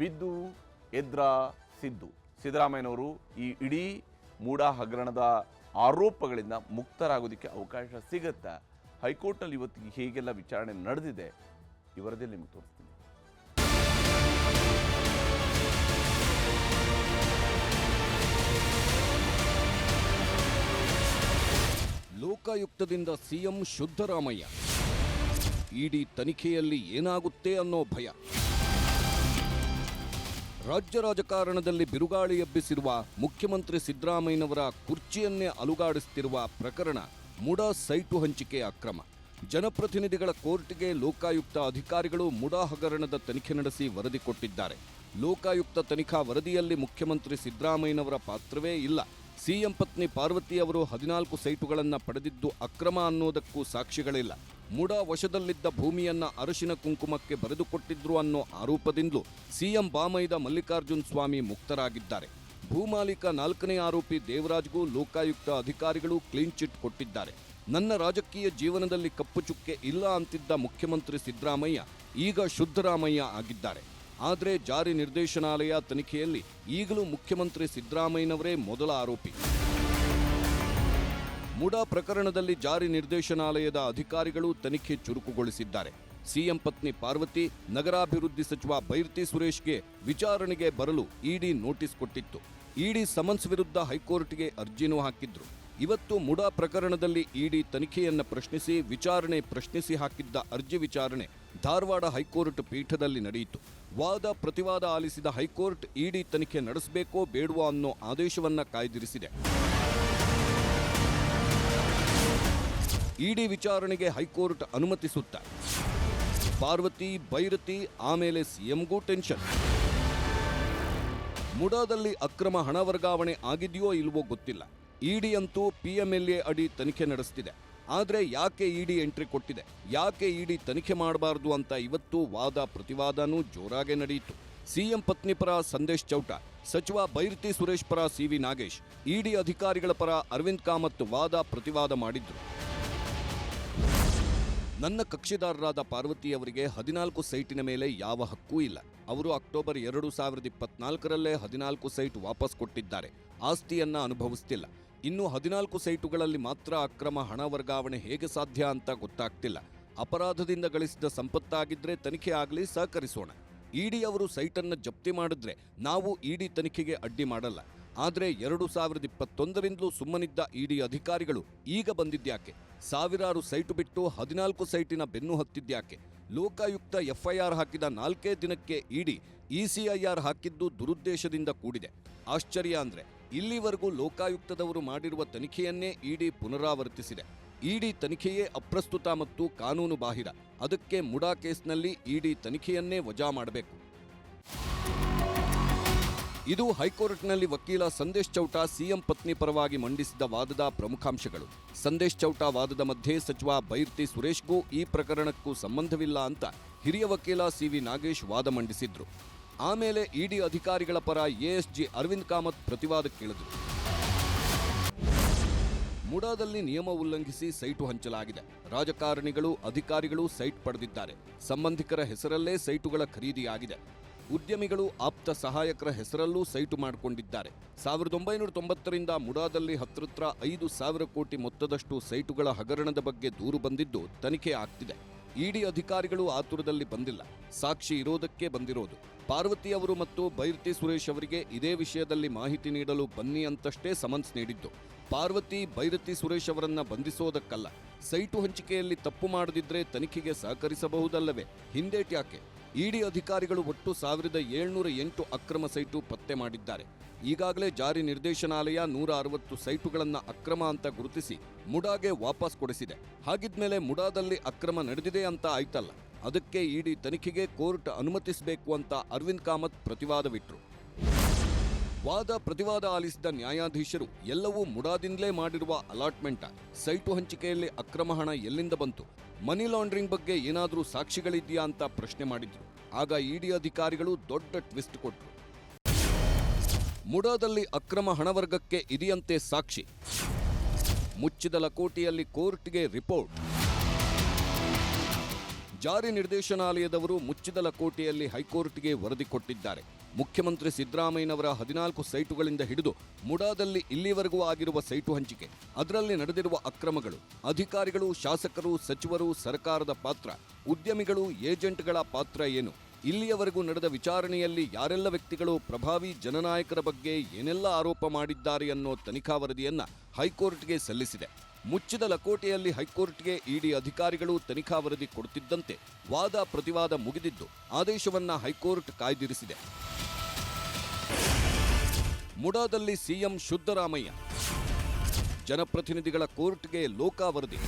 ಬಿದ್ದು ಎದ್ರ ಸಿದ್ದು. ಸಿದ್ದರಾಮಯ್ಯನವರು ಈ ಇಡೀ ಮೂಡ ಹಗರಣದ ಆರೋಪಗಳಿಂದ ಮುಕ್ತರಾಗೋದಕ್ಕೆ ಅವಕಾಶ ಸಿಗುತ್ತಾ? ಹೈಕೋರ್ಟ್ನಲ್ಲಿ ಇವತ್ತಿಗೆ ಹೇಗೆಲ್ಲ ವಿಚಾರಣೆ ನಡೆದಿದೆ? ಇವರದೇ ನಿಮಗೆ ತೋರಿಸ್ತೀನಿ. ಲೋಕಾಯುಕ್ತದಿಂದ ಸಿಎಂ ಶುದ್ಧರಾಮಯ್ಯ. ಇಡಿ ತನಿಖೆಯಲ್ಲಿ ಏನಾಗುತ್ತೆ ಅನ್ನೋ ಭಯ. ರಾಜ್ಯ ರಾಜಕಾರಣದಲ್ಲಿ ಬಿರುಗಾಳಿ ಎಬ್ಬಿಸಿರುವ ಮುಖ್ಯಮಂತ್ರಿ ಸಿದ್ದರಾಮಯ್ಯನವರ ಕುರ್ಚಿಯನ್ನೇ ಅಲುಗಾಡಿಸುತ್ತಿರುವ ಪ್ರಕರಣ ಮುಡ ಸೈಟು ಹಂಚಿಕೆ ಅಕ್ರಮ. ಜನಪ್ರತಿನಿಧಿಗಳ ಕೋರ್ಟ್ಗೆ ಲೋಕಾಯುಕ್ತ ಅಧಿಕಾರಿಗಳು ಮುಡಾ ಹಗರಣದ ತನಿಖೆ ನಡೆಸಿ ವರದಿ ಕೊಟ್ಟಿದ್ದಾರೆ. ಲೋಕಾಯುಕ್ತ ತನಿಖಾ ವರದಿಯಲ್ಲಿ ಮುಖ್ಯಮಂತ್ರಿ ಸಿದ್ದರಾಮಯ್ಯನವರ ಪಾತ್ರವೇ ಇಲ್ಲ. ಸಿಎಂ ಪತ್ನಿ ಪಾರ್ವತಿ ಅವರು ಹದಿನಾಲ್ಕು ಸೈಟುಗಳನ್ನು ಪಡೆದಿದ್ದು ಅಕ್ರಮ ಅನ್ನೋದಕ್ಕೂ ಸಾಕ್ಷಿಗಳಿಲ್ಲ. ಮುಡಾ ವಶದಲ್ಲಿದ್ದ ಭೂಮಿಯನ್ನ ಅರಶಿನ ಕುಂಕುಮಕ್ಕೆ ಬರೆದುಕೊಟ್ಟಿದ್ರು ಅನ್ನೋ ಆರೋಪದಿಂದಲೂ ಸಿಎಂ ಬಾಮೈದ ಮಲ್ಲಿಕಾರ್ಜುನ್ ಸ್ವಾಮಿ ಮುಕ್ತರಾಗಿದ್ದಾರೆ. ಭೂಮಾಲೀಕ ನಾಲ್ಕನೇ ಆರೋಪಿ ದೇವರಾಜ್ಗೂ ಲೋಕಾಯುಕ್ತ ಅಧಿಕಾರಿಗಳು ಕ್ಲೀನ್ ಚಿಟ್ ಕೊಟ್ಟಿದ್ದಾರೆ. ನನ್ನ ರಾಜಕೀಯ ಜೀವನದಲ್ಲಿ ಕಪ್ಪು ಚುಕ್ಕೆ ಇಲ್ಲ ಅಂತಿದ್ದ ಮುಖ್ಯಮಂತ್ರಿ ಸಿದ್ದರಾಮಯ್ಯ ಈಗ ಶುದ್ಧರಾಮಯ್ಯ ಆಗಿದ್ದಾರೆ. ಆದರೆ ಜಾರಿ ನಿರ್ದೇಶನಾಲಯ ತನಿಖೆಯಲ್ಲಿ ಈಗಲೂ ಮುಖ್ಯಮಂತ್ರಿ ಸಿದ್ದರಾಮಯ್ಯನವರೇ ಮೊದಲ ಆರೋಪಿ. ಮುಡಾ ಪ್ರಕರಣದಲ್ಲಿ ಜಾರಿ ನಿರ್ದೇಶನಾಲಯದ ಅಧಿಕಾರಿಗಳು ತನಿಖೆ ಚುರುಕುಗೊಳಿಸಿದ್ದಾರೆ. ಸಿಎಂ ಪತ್ನಿ ಪಾರ್ವತಿ, ನಗರಾಭಿವೃದ್ಧಿ ಸಚಿವ ಬೈರ್ತಿ ಸುರೇಶ್ಗೆ ವಿಚಾರಣೆಗೆ ಬರಲು ಇಡಿ ನೋಟಿಸ್ ಕೊಟ್ಟಿತ್ತು. ಇಡಿ ಸಮನ್ಸ್ ವಿರುದ್ಧ ಹೈಕೋರ್ಟ್ಗೆ ಅರ್ಜಿನೂ ಹಾಕಿದ್ರು. ಇವತ್ತು ಮುಡಾ ಪ್ರಕರಣದಲ್ಲಿ ಇಡಿ ತನಿಖೆಯನ್ನು ಪ್ರಶ್ನಿಸಿ, ವಿಚಾರಣೆ ಪ್ರಶ್ನಿಸಿ ಹಾಕಿದ್ದ ಅರ್ಜಿ ವಿಚಾರಣೆ ಧಾರವಾಡ ಹೈಕೋರ್ಟ್ ಪೀಠದಲ್ಲಿ ನಡೆಯಿತು. ವಾದ ಪ್ರತಿವಾದ ಆಲಿಸಿದ ಹೈಕೋರ್ಟ್ ಇಡಿ ತನಿಖೆ ನಡೆಸಬೇಕೋ ಬೇಡವೋ ಅನ್ನೋ ಆದೇಶವನ್ನ ಕಾಯ್ದಿರಿಸಿದೆ. ಇಡಿ ವಿಚಾರಣೆಗೆ ಹೈಕೋರ್ಟ್ ಅನುಮತಿಸುತ್ತ. ಪಾರ್ವತಿ ಬೈರತಿ ಆಮೇಲೆ ಸಿಎಂಗೂ ಟೆನ್ಷನ್. ಮುಡಾದಲ್ಲಿ ಅಕ್ರಮ ಹಣ ವರ್ಗಾವಣೆ ಆಗಿದೆಯೋ ಇಲ್ವೋ ಗೊತ್ತಿಲ್ಲ. ಇಡಿ ಅಂತೂ ಪಿಎಂಎಲ್ಎ ಅಡಿ ತನಿಖೆ ನಡೆಸ್ತಿದೆ. ಆದರೆ ಯಾಕೆ ಇಡಿ ಎಂಟ್ರಿ ಕೊಟ್ಟಿದೆ? ಯಾಕೆ ಇಡಿ ತನಿಖೆ ಮಾಡಬಾರದು ಅಂತ ಇವತ್ತು ವಾದ ಪ್ರತಿವಾದನೂ ಜೋರಾಗೆ ನಡೆಯಿತು. ಸಿಎಂ ಪತ್ನಿ ಪರ ಸಂದೇಶ್ ಚೌಟ, ಸಚಿವ ಬೈರತಿ ಸುರೇಶ್ ಪರ ಸಿವಿ ನಾಗೇಶ್, ಇಡಿ ಅಧಿಕಾರಿಗಳ ಪರ ಅರವಿಂದ್ ಕಾಮತ್ ವಾದ ಪ್ರತಿವಾದ ಮಾಡಿದ್ರು. ನನ್ನ ಕಕ್ಷಿದಾರರಾದ ಪಾರ್ವತಿ ಅವರಿಗೆ ಹದಿನಾಲ್ಕು ಸೈಟಿನ ಮೇಲೆ ಯಾವ ಹಕ್ಕೂ ಇಲ್ಲ. ಅವರು ಅಕ್ಟೋಬರ್ ಎರಡು ಸಾವಿರದ ಇಪ್ಪತ್ನಾಲ್ಕರಲ್ಲೇ ಹದಿನಾಲ್ಕು ಸೈಟ್ ವಾಪಸ್ ಕೊಟ್ಟಿದ್ದಾರೆ. ಆಸ್ತಿಯನ್ನ ಅನುಭವಿಸ್ತಿಲ್ಲ. ಇನ್ನು ಹದಿನಾಲ್ಕು ಸೈಟುಗಳಲ್ಲಿ ಮಾತ್ರ ಅಕ್ರಮ ಹಣ ವರ್ಗಾವಣೆ ಹೇಗೆ ಸಾಧ್ಯ ಅಂತ ಗೊತ್ತಾಗ್ತಿಲ್ಲ. ಅಪರಾಧದಿಂದ ಗಳಿಸಿದ ಸಂಪತ್ತಾಗಿದ್ರೆ ತನಿಖೆ ಆಗಲಿ ಸಹಕರಿಸೋಣ. ಇಡಿ ಅವರು ಸೈಟನ್ನು ಜಪ್ತಿ ಮಾಡಿದ್ರೆ ನಾವು ಇಡಿ ತನಿಖೆಗೆ ಅಡ್ಡಿ ಮಾಡಲ್ಲ. ಆದ್ರೆ ಎರಡು ಸಾವಿರದ ಇಪ್ಪತ್ತೊಂದರಿಂದಲೂ ಸುಮ್ಮನಿದ್ದ ಇಡಿ ಅಧಿಕಾರಿಗಳು ಈಗ ಬಂದಿದ್ಯಾಕೆ ಸಾವಿರಾರು ಸೈಟು ಬಿಟ್ಟು ಹದಿನಾಲ್ಕು ಸೈಟಿನ ಬೆನ್ನು ಹತ್ತಿದ್ಯಾಕೆ ಲೋಕಾಯುಕ್ತ ಎಫ್ಐಆರ್ ಹಾಕಿದ ನಾಲ್ಕೇ ದಿನಕ್ಕೆ ಇಡಿ ಇಸಿಐಆರ್ ಹಾಕಿದ್ದು ದುರುದ್ದೇಶದಿಂದ ಕೂಡಿದೆ. ಆಶ್ಚರ್ಯ ಅಂದ್ರೆ ಇಲ್ಲಿವರೆಗೂ ಲೋಕಾಯುಕ್ತದವರು ಮಾಡಿರುವ ತನಿಖೆಯನ್ನೇ ಇಡಿ ಪುನರಾವರ್ತಿಸಿದೆ. ಇಡಿ ತನಿಖೆಯೇ ಅಪ್ರಸ್ತುತ ಮತ್ತು ಕಾನೂನು ಬಾಹಿರ ಅದಕ್ಕೆ ಮುಡಾ ಕೇಸ್ನಲ್ಲಿ ಇಡಿ ತನಿಖೆಯನ್ನೇ ವಜಾ ಮಾಡಬೇಕು. ಇದು ಹೈಕೋರ್ಟ್ನಲ್ಲಿ ವಕೀಲ ಸಂದೇಶ್ ಚೌಟಾ ಸಿಎಂ ಪತ್ನಿ ಪರವಾಗಿ ಮಂಡಿಸಿದ ವಾದದ ಪ್ರಮುಖಾಂಶಗಳು. ಸಂದೇಶ್ ಚೌಟಾ ವಾದದ ಮಧ್ಯೆ ಸಚಿವ ಬೈರ್ತಿ ಸುರೇಶ್ಗೂ ಈ ಪ್ರಕರಣಕ್ಕೂ ಸಂಬಂಧವಿಲ್ಲ ಅಂತ ಹಿರಿಯ ವಕೀಲ ಸಿವಿ ನಾಗೇಶ್ ವಾದ ಮಂಡಿಸಿದ್ರು. ಆಮೇಲೆ ಇಡಿ ಅಧಿಕಾರಿಗಳ ಪರ ಎಎಸ್ಜಿ ಅರವಿಂದ್ ಕಾಮತ್ ಪ್ರತಿವಾದಕ್ಕಿಳಿದ್ರು ಮುಡಾದಲ್ಲಿ ನಿಯಮ ಉಲ್ಲಂಘಿಸಿ ಸೈಟು ಹಂಚಲಾಗಿದೆ. ರಾಜಕಾರಣಿಗಳು, ಅಧಿಕಾರಿಗಳು ಸೈಟ್ ಪಡೆದಿದ್ದಾರೆ. ಸಂಬಂಧಿಕರ ಹೆಸರಲ್ಲೇ ಸೈಟುಗಳ ಖರೀದಿಯಾಗಿದೆ. ಉದ್ಯಮಿಗಳು ಆಪ್ತ ಸಹಾಯಕರ ಹೆಸರಲ್ಲೂ ಸೈಟು ಮಾಡಿಕೊಂಡಿದ್ದಾರೆ. ಸಾವಿರದ ಒಂಬೈನೂರ ತೊಂಬತ್ತರಿಂದ ಮುಡಾದಲ್ಲಿ ಹತ್ರತ್ರ ಐದು ಸಾವಿರ ಕೋಟಿ ಮೊತ್ತದಷ್ಟು ಸೈಟುಗಳ ಹಗರಣದ ಬಗ್ಗೆ ದೂರು ಬಂದಿದ್ದು ತನಿಖೆ ಆಗ್ತಿದೆ. ಇಡಿ ಅಧಿಕಾರಿಗಳು ಆತುರದಲ್ಲಿ ಬಂದಿಲ್ಲ. ಸಾಕ್ಷಿ ಇರೋದಕ್ಕೆ ಬಂದಿರೋದು. ಪಾರ್ವತಿ ಅವರು ಮತ್ತು ಬೈರ್ತಿ ಸುರೇಶ್ ಅವರಿಗೆ ಇದೇ ವಿಷಯದಲ್ಲಿ ಮಾಹಿತಿ ನೀಡಲು ಬನ್ನಿ ಅಂತಷ್ಟೇ ಸಮನ್ಸ್ ನೀಡಿದ್ದು. ಪಾರ್ವತಿ, ಬೈರತಿ ಸುರೇಶ್ ಅವರನ್ನ ಬಂಧಿಸೋದಕ್ಕಲ್ಲ. ಸೈಟು ಹಂಚಿಕೆಯಲ್ಲಿ ತಪ್ಪು ಮಾಡದಿದ್ರೆ ತನಿಖೆಗೆ ಸಹಕರಿಸಬಹುದಲ್ಲವೇ? ಹಿಂದೇಟ್ಯಾಕೆ ಇಡಿ ಅಧಿಕಾರಿಗಳು ಒಟ್ಟು ಸಾವಿರದ ಏಳ್ನೂರ ಎಂಟು ಅಕ್ರಮ ಸೈಟು ಪತ್ತೆ ಮಾಡಿದ್ದಾರೆ. ಈಗಾಗಲೇ ಜಾರಿ ನಿರ್ದೇಶನಾಲಯ ನೂರ ಅರವತ್ತು ಸೈಟುಗಳನ್ನು ಅಕ್ರಮ ಅಂತ ಗುರುತಿಸಿ ಮುಡಾಗೆ ವಾಪಸ್ ಕೊಡಿಸಿದೆ. ಹಾಗಿದ್ಮೇಲೆ ಮುಡಾದಲ್ಲಿ ಅಕ್ರಮ ನಡೆದಿದೆ ಅಂತ ಆಯ್ತಲ್ಲ. ಅದಕ್ಕೆ ಇಡಿ ತನಿಖೆಗೆ ಕೋರ್ಟ್ ಅನುಮತಿಸಬೇಕು ಅಂತ ಅರವಿಂದ್ ಕಾಮತ್ ಪ್ರತಿವಾದವಿಟ್ರು. ವಾದ ಪ್ರತಿವಾದ ಆಲಿಸಿದ ನ್ಯಾಯಾಧೀಶರು ಎಲ್ಲವೂ ಮುಡಾದಿಂದಲೇ ಮಾಡಿರುವ ಅಲಾಟ್ಮೆಂಟ್, ಸೈಟು ಹಂಚಿಕೆಯಲ್ಲಿ ಅಕ್ರಮ ಹಣ ಎಲ್ಲಿಂದ ಬಂತು, ಮನಿ ಲಾಂಡ್ರಿಂಗ್ ಬಗ್ಗೆ ಏನಾದರೂ ಸಾಕ್ಷಿಗಳಿದೆಯಾ ಅಂತ ಪ್ರಶ್ನೆ ಮಾಡಿದ್ರು. ಆಗ ಇಡಿ ಅಧಿಕಾರಿಗಳು ದೊಡ್ಡ ಟ್ವಿಸ್ಟ್ ಕೊಟ್ಟರು ಮುಡಾದಲ್ಲಿ ಅಕ್ರಮ ಹಣ ವರ್ಗಕ್ಕೆ ಇದೆಯಂತೆ ಸಾಕ್ಷಿ. ಮುಚ್ಚಿದ ಲಕೋಟಿಯಲ್ಲಿ ಕೋರ್ಟ್ಗೆ ರಿಪೋರ್ಟ್. ಜಾರಿ ನಿರ್ದೇಶನಾಲಯದವರು ಮುಚ್ಚಿದ ಲಕೋಟೆಯಲ್ಲಿ ಹೈಕೋರ್ಟ್ಗೆ ವರದಿ ಕೊಟ್ಟಿದ್ದಾರೆ. ಮುಖ್ಯಮಂತ್ರಿ ಸಿದ್ದರಾಮಯ್ಯನವರ ಹದಿನಾಲ್ಕು ಸೈಟುಗಳಿಂದ ಹಿಡಿದು ಮುಡಾದಲ್ಲಿ ಇಲ್ಲಿವರೆಗೂ ಆಗಿರುವ ಸೈಟು ಹಂಚಿಕೆ. ಅದರಲ್ಲಿ ನಡೆದಿರುವ ಅಕ್ರಮಗಳು, ಅಧಿಕಾರಿಗಳು, ಶಾಸಕರು, ಸಚಿವರು, ಸರ್ಕಾರದ ಪಾತ್ರ, ಉದ್ಯಮಿಗಳು, ಏಜೆಂಟ್ಗಳ ಪಾತ್ರ ಏನು? ಇಲ್ಲಿಯವರೆಗೂ ನಡೆದ ವಿಚಾರಣೆಯಲ್ಲಿ ಯಾರೆಲ್ಲ ವ್ಯಕ್ತಿಗಳು ಪ್ರಭಾವಿ ಜನನಾಯಕರ ಬಗ್ಗೆ ಏನೆಲ್ಲ ಆರೋಪ ಮಾಡಿದ್ದಾರೆ ಅನ್ನೋ ತನಿಖಾ ವರದಿಯನ್ನು ಹೈಕೋರ್ಟ್ಗೆ ಸಲ್ಲಿಸಿದೆ. ಮುಚ್ಚಿದ ಲಕೋಟೆಯಲ್ಲಿ ಹೈಕೋರ್ಟ್ಗೆ ಇಡಿ ಅಧಿಕಾರಿಗಳು ತನಿಖಾ ವರದಿ ಕೊಡುತ್ತಿದ್ದಂತೆ ವಾದ ಪ್ರತಿವಾದ ಮುಗಿದಿದ್ದು, ಆದೇಶವನ್ನ ಹೈಕೋರ್ಟ್ ಕಾಯ್ದಿರಿಸಿದೆ. ಮುಡಾದಲ್ಲಿ ಸಿಎಂ ಶುದ್ಧರಾಮಯ್ಯ ಜನಪ್ರತಿನಿಧಿಗಳ ಕೋರ್ಟ್ಗೆ ಲೋಕಾ ವರದಿ.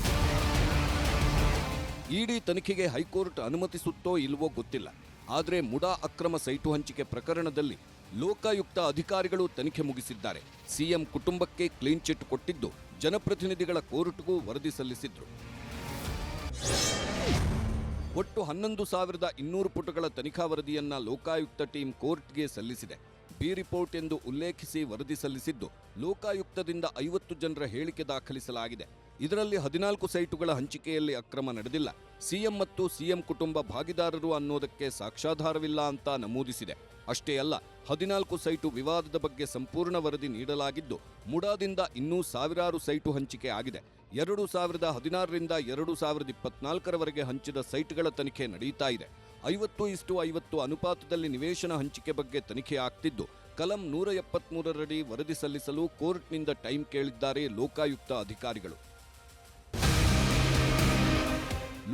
ಇಡಿ ತನಿಖೆಗೆ ಹೈಕೋರ್ಟ್ ಅನುಮತಿಸುತ್ತೋ ಇಲ್ವೋ ಗೊತ್ತಿಲ್ಲ. ಆದರೆ ಮುಡಾ ಅಕ್ರಮ ಸೈಟು ಹಂಚಿಕೆ ಪ್ರಕರಣದಲ್ಲಿ ಲೋಕಾಯುಕ್ತ ಅಧಿಕಾರಿಗಳು ತನಿಖೆ ಮುಗಿಸಿದ್ದಾರೆ. ಸಿಎಂ ಕುಟುಂಬಕ್ಕೆ ಕ್ಲೀನ್ ಚಿಟ್ ಕೊಟ್ಟಿದ್ದು ಜನಪ್ರತಿನಿಧಿಗಳ ಕೋರ್ಟ್ಗೂ ವರದಿ ಸಲ್ಲಿಸಿದ್ರು. ಒಟ್ಟು ಹನ್ನೊಂದು ಸಾವಿರದ ಇನ್ನೂರು ಪುಟಗಳ ತನಿಖಾ ವರದಿಯನ್ನ ಲೋಕಾಯುಕ್ತ ಟೀಮ್ ಕೋರ್ಟ್ಗೆ ಸಲ್ಲಿಸಿದೆ. ಬಿ ರಿಪೋರ್ಟ್ ಎಂದು ಉಲ್ಲೇಖಿಸಿ ವರದಿ ಸಲ್ಲಿಸಿದ್ದು, ಲೋಕಾಯುಕ್ತದಿಂದ ಐವತ್ತು ಜನರ ಹೇಳಿಕೆ ದಾಖಲಿಸಲಾಗಿದೆ. ಇದರಲ್ಲಿ ಹದಿನಾಲ್ಕು ಸೈಟುಗಳ ಹಂಚಿಕೆಯಲ್ಲಿ ಅಕ್ರಮ ನಡೆದಿಲ್ಲ. ಸಿಎಂ ಮತ್ತು ಸಿಎಂ ಕುಟುಂಬ ಭಾಗಿದಾರರು ಅನ್ನೋದಕ್ಕೆ ಸಾಕ್ಷ್ಯಾಧಾರವಿಲ್ಲ ಅಂತ ನಮೂದಿಸಿದೆ. ಅಷ್ಟೇ ಅಲ್ಲ, ಹದಿನಾಲ್ಕು ಸೈಟು ವಿವಾದದ ಬಗ್ಗೆ ಸಂಪೂರ್ಣ ವರದಿ ನೀಡಲಾಗಿದ್ದು, ಮುಡಾದಿಂದ ಇನ್ನೂ ಸಾವಿರಾರು ಸೈಟು ಹಂಚಿಕೆ ಆಗಿದೆ. ಎರಡು ಸಾವಿರದ ಹದಿನಾರರಿಂದ ಎರಡು ಸಾವಿರದ ಇಪ್ಪತ್ನಾಲ್ಕರವರೆಗೆ ಹಂಚಿದ ಸೈಟ್ಗಳ ತನಿಖೆ ನಡೆಯುತ್ತಾ ಇದೆ. ಐವತ್ತು ಇಷ್ಟು ಐವತ್ತು ಅನುಪಾತದಲ್ಲಿ ನಿವೇಶನ ಹಂಚಿಕೆ ಬಗ್ಗೆ ತನಿಖೆ ಆಗ್ತಿದ್ದು. ಕಲಂ ನೂರ ಎಪ್ಪತ್ಮೂರರಡಿ ವರದಿ ಸಲ್ಲಿಸಲು ಕೋರ್ಟ್ನಿಂದ ಟೈಮ್ ಕೇಳಿದ್ದಾರೆ ಲೋಕಾಯುಕ್ತ ಅಧಿಕಾರಿಗಳು.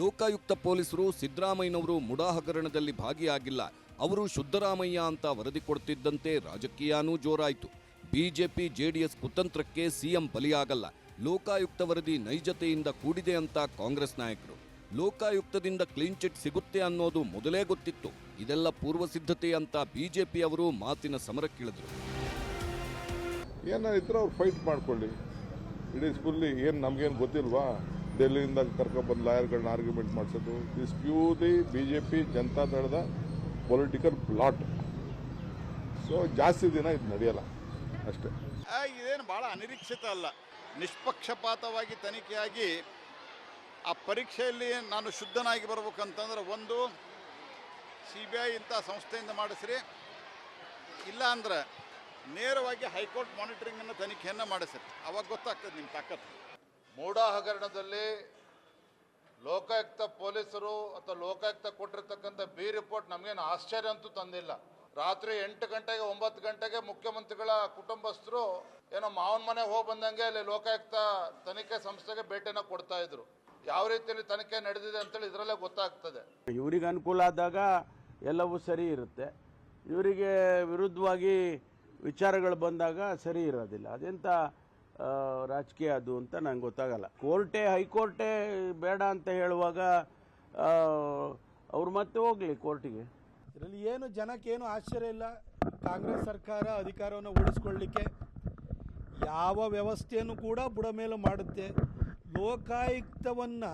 ಲೋಕಾಯುಕ್ತ ಪೊಲೀಸರು ಸಿದ್ದರಾಮಯ್ಯನವರು ಮುಡಾ ಹಗರಣದಲ್ಲಿ ಭಾಗಿಯಾಗಿಲ್ಲ. ಅವರು ಶುದ್ಧರಾಮಯ್ಯ ಅಂತ ವರದಿ ಕೊಡ್ತಿದ್ದಂತೆ ರಾಜಕೀಯನೂ ಜೋರಾಯಿತು. ಬಿಜೆಪಿ, ಜೆಡಿಎಸ್ ಕುತಂತ್ರಕ್ಕೆ ಸಿಎಂ ಬಲಿಯಾಗಲ್ಲ. ಲೋಕಾಯುಕ್ತ ವರದಿ ನೈಜತೆಯಿಂದ ಕೂಡಿದೆ ಅಂತ ಕಾಂಗ್ರೆಸ್ ನಾಯಕರು. ಲೋಕಾಯುಕ್ತದಿಂದ ಕ್ಲೀನ್ ಚಿಟ್ ಸಿಗುತ್ತೆ ಅನ್ನೋದು ಮೊದಲೇ ಗೊತ್ತಿತ್ತು. ಇದೆಲ್ಲ ಪೂರ್ವ ಸಿದ್ಧತೆ ಅಂತ ಬಿಜೆಪಿ ಅವರು ಮಾತಿನ ಸಮರಕ್ಕಿಳಿದ್ರು ಏನಾರು ಇದ್ರೆ ಅವ್ರು ಫೈಟ್ ಮಾಡ್ಕೊಳ್ಳಿ. ಇಡೀ ಫುಲ್ಲಿ ಏನು ನಮಗೇನು ಗೊತ್ತಿಲ್ವಾ? ಡೆಲ್ಲಿಯಿಂದ ಕರ್ಕೊಂಡ್ಬಂದು ಲಾಯರ್ಗಳನ್ನ ಆರ್ಗ್ಯುಮೆಂಟ್ ಮಾಡಿಸೋದು. This purely B J P Janata ದಳದ ಪೊಲಿಟಿಕಲ್ ಪ್ಲಾಟ್ ಸೊ ಜಾಸ್ತಿ ದಿನ ಇದು ನಡೆಯಲ್ಲ. ಅಷ್ಟೇ. ಇದೇನು ಭಾಳ ಅನಿರೀಕ್ಷಿತ ಅಲ್ಲ. ನಿಷ್ಪಕ್ಷಪಾತವಾಗಿ ತನಿಖೆಯಾಗಿ ಆ ಪರೀಕ್ಷೆಯಲ್ಲಿ ನಾನು ಶುದ್ಧನಾಗಿ ಬರ್ಬೇಕಂತಂದ್ರೆ ಒಂದು ಸಿ ಬಿ ಐ ಇಂಥ ಸಂಸ್ಥೆಯಿಂದ ಮಾಡಿಸ್ರಿ. ಇಲ್ಲ ಅಂದ್ರೆ ನೇರವಾಗಿ ಹೈಕೋರ್ಟ್ ಮಾನಿಟರಿಂಗನ್ನು ತನಿಖೆಯನ್ನು ಮಾಡಿಸ್ರಿ. ಅವಾಗ ಗೊತ್ತಾಗ್ತದೆ ನಿಮ್ಮ ತಾಕತ್ತು. ಮೂಡ ಹಗರಣದಲ್ಲಿ ಲೋಕಾಯುಕ್ತ ಪೊಲೀಸರು ಅಥವಾ ಲೋಕಾಯುಕ್ತ ಕೊಟ್ಟಿರ್ತಕ್ಕಂಥ ಬಿ ರಿಪೋರ್ಟ್ ನಮಗೇನು ಆಶ್ಚರ್ಯ ಅಂತೂ ತಂದಿಲ್ಲ. ರಾತ್ರಿ ಎಂಟು ಗಂಟೆಗೆ ಒಂಬತ್ತು ಗಂಟೆಗೆ ಮುಖ್ಯಮಂತ್ರಿಗಳ ಕುಟುಂಬಸ್ಥರು ಏನೋ ಮಾವನ ಮನೆ ಹೋಗಿ ಬಂದಂಗೆ ಅಲ್ಲಿ ಲೋಕಾಯುಕ್ತ ತನಿಖೆ ಸಂಸ್ಥೆಗೆ ಭೇಟಿನ ಕೊಡ್ತಾ ಇದ್ರು. ಯಾವ ರೀತಿಯಲ್ಲಿ ತನಿಖೆ ನಡೆದಿದೆ ಅಂತೇಳಿ ಇದರಲ್ಲೇ ಗೊತ್ತಾಗ್ತದೆ. ಇವರಿಗೆ ಅನುಕೂಲ ಆದಾಗ ಎಲ್ಲವೂ ಸರಿ ಇರುತ್ತೆ. ಇವರಿಗೆ ವಿರುದ್ಧವಾಗಿ ವಿಚಾರಗಳು ಬಂದಾಗ ಸರಿ ಇರೋದಿಲ್ಲ. ಅದೆಂಥ ರಾಜಕೀಯ ಅದು ಅಂತ ನಂಗೆ ಗೊತ್ತಾಗಲ್ಲ. ಕೋರ್ಟೇ ಹೈಕೋರ್ಟೇ ಬೇಡ ಅಂತ ಹೇಳುವಾಗ ಅವ್ರು ಮತ್ತೆ ಹೋಗಲಿ ಕೋರ್ಟಿಗೆ. ಇದರಲ್ಲಿ ಏನು ಜನಕ್ಕೇನು ಆಶ್ಚರ್ಯ ಇಲ್ಲ. ಕಾಂಗ್ರೆಸ್ ಸರ್ಕಾರ ಅಧಿಕಾರವನ್ನು ಉಳಿಸ್ಕೊಳ್ಳಿಕ್ಕೆ ಯಾವ ವ್ಯವಸ್ಥೆಯನ್ನು ಕೂಡ ಬುಡಮೇಲು ಮಾಡುತ್ತೆ. ಲೋಕಾಯುಕ್ತವನ್ನು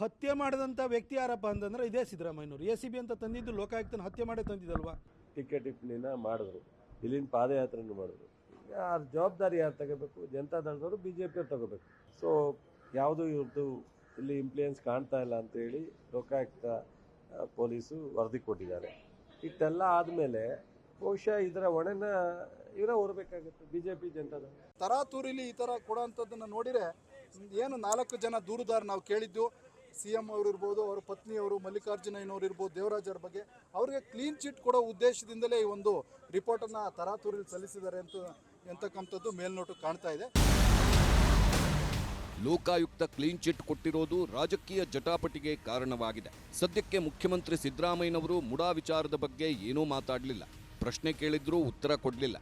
ಹತ್ಯೆ ಮಾಡಿದಂಥ ವ್ಯಕ್ತಿ ಯಾರಪ್ಪ ಅಂತಂದ್ರೆ ಇದೇ ಸಿದ್ದರಾಮಯ್ಯನವರು. ಎ ಸಿ ಬಿ ಅಂತ ತಂದಿದ್ದು ಲೋಕಾಯುಕ್ತನ ಹತ್ಯೆ ಮಾಡೇ ತಂದಿದ್ದಲ್ವಾ? ಟಿಕೆಟ್ ಟಿಪ್ಪಣಿನ ಮಾಡಿದ್ರು. ಇಲ್ಲಿನ ಪಾದಯಾತ್ರೆನೂ ಮಾಡಿದ್ರು. ಆ ಜವಾಬ್ದಾರಿ ಯಾರು ತಗೋಬೇಕು? ಜನತಾ ದಳದವರು ಬಿ ಜೆ ಪಿಯವ್ರು ತಗೋಬೇಕು. ಸೊ ಯಾವುದು ಇವ್ರದ್ದು ಇಲ್ಲಿ ಇಂಪ್ಲೂಯೆನ್ಸ್ ಕಾಣ್ತಾ ಇಲ್ಲ ಅಂತೇಳಿ ಲೋಕಾಯುಕ್ತ ಪೊಲೀಸು ವರದಿ ಕೊಟ್ಟಿದ್ದಾರೆ. ಇಷ್ಟೆಲ್ಲ ಆದಮೇಲೆ ಬಹುಶಃ ಇದರ ಹೊಣೆನ ಇವರೇ ಹೊರಬೇಕಾಗುತ್ತೆ ಬಿ ಜೆ ಪಿ ಜನತಾದಳ ತರಾತುರಿಲಿ ಈ ಥರ ಕೊಡೋಂಥದ್ದನ್ನು ನೋಡಿದರೆ ಏನು ನಾಲ್ಕು ಜನ ದೂರುದಾರ ನಾವು ಕೇಳಿದ್ದು ಸಿ ಎಂ ಅವರು ಇರ್ಬೋದು ಅವರ ಪತ್ನಿಯವರು ಮಲ್ಲಿಕಾರ್ಜುನಯ್ಯನವರು ಇರ್ಬೋದು ದೇವರಾಜ್ ಅವ್ರ ಬಗ್ಗೆ ಅವರಿಗೆ ಕ್ಲೀನ್ ಚಿಟ್ ಕೊಡೋ ಉದ್ದೇಶದಿಂದಲೇ ಈ ಒಂದು ರಿಪೋರ್ಟನ್ನು ತರಾತೂರಿಲಿ ಸಲ್ಲಿಸಿದ್ದಾರೆ ಅಂತ ಎಂತಕ್ಕಂಥದ್ದು ಮೇಲ್ನೋಟಕ್ಕೆ ಕಾಣ್ತಾ ಇದೆ. ಲೋಕಾಯುಕ್ತ ಕ್ಲೀನ್ ಚಿಟ್ ಕೊಟ್ಟಿರೋದು ರಾಜಕೀಯ ಜಟಾಪಟಿಗೆ ಕಾರಣವಾಗಿದೆ. ಸದ್ಯಕ್ಕೆ ಮುಖ್ಯಮಂತ್ರಿ ಸಿದ್ದರಾಮಯ್ಯನವರು ಮುಡಾ ವಿಚಾರದ ಬಗ್ಗೆ ಏನೂ ಮಾತಾಡಲಿಲ್ಲ. ಪ್ರಶ್ನೆ ಕೇಳಿದ್ರೂ ಉತ್ತರ ಕೊಡಲಿಲ್ಲ.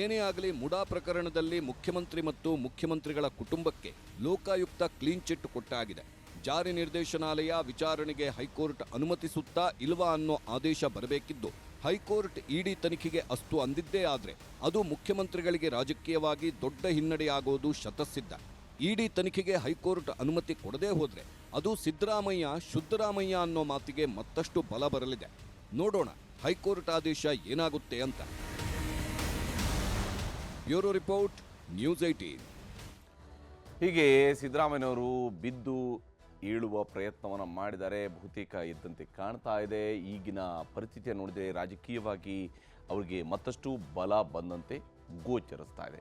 ಏನೇ ಆಗಲಿ ಮುಡಾ ಪ್ರಕರಣದಲ್ಲಿ ಮುಖ್ಯಮಂತ್ರಿ ಮತ್ತು ಮುಖ್ಯಮಂತ್ರಿಗಳ ಕುಟುಂಬಕ್ಕೆ ಲೋಕಾಯುಕ್ತ ಕ್ಲೀನ್ ಚಿಟ್ ಕೊಟ್ಟಾಗಿದೆ. ಜಾರಿ ನಿರ್ದೇಶನಾಲಯ ವಿಚಾರಣೆಗೆ ಹೈಕೋರ್ಟ್ ಅನುಮತಿಸುತ್ತಾ ಇಲ್ವಾ ಅನ್ನೋ ಆದೇಶ ಬರಬೇಕಿದ್ದು, ಹೈಕೋರ್ಟ್ ಇಡಿ ತನಿಖೆಗೆ ಅಸ್ತು ಅಂದಿದ್ದೇ ಆದರೆ ಅದು ಮುಖ್ಯಮಂತ್ರಿಗಳಿಗೆ ರಾಜಕೀಯವಾಗಿ ದೊಡ್ಡ ಹಿನ್ನಡೆಯಾಗೋದು ಶತಸಿದ್ಧ. ಇಡಿ ತನಿಖೆಗೆ ಹೈಕೋರ್ಟ್ ಅನುಮತಿ ಕೊಡದೇ ಹೋದರೆ ಅದು ಸಿದ್ದರಾಮಯ್ಯ, ಶುದ್ಧರಾಮಯ್ಯ ಅನ್ನೋ ಮಾತಿಗೆ ಮತ್ತಷ್ಟು ಬಲ ಬರಲಿದೆ. ನೋಡೋಣ ಹೈಕೋರ್ಟ್ ಆದೇಶ ಏನಾಗುತ್ತೆ ಅಂತ. ಬ್ಯೂರೋ ರಿಪೋರ್ಟ್, ನ್ಯೂಸ್ ಏಟೀನ್ ಹೀಗೆ ಸಿದ್ದರಾಮಯ್ಯನವರು ಬಿದ್ದು ಏಳುವ ಪ್ರಯತ್ನವನ್ನು ಮಾಡಿದರೆ ಬಹುತೇಕ ಇದ್ದಂತೆ ಕಾಣ್ತಾ ಇದೆ. ಈಗಿನ ಪರಿಸ್ಥಿತಿಯನ್ನು ನೋಡಿದರೆ ರಾಜಕೀಯವಾಗಿ ಅವರಿಗೆ ಮತ್ತಷ್ಟು ಬಲ ಬಂದಂತೆ ಗೋಚರಿಸ್ತಾ ಇದೆ.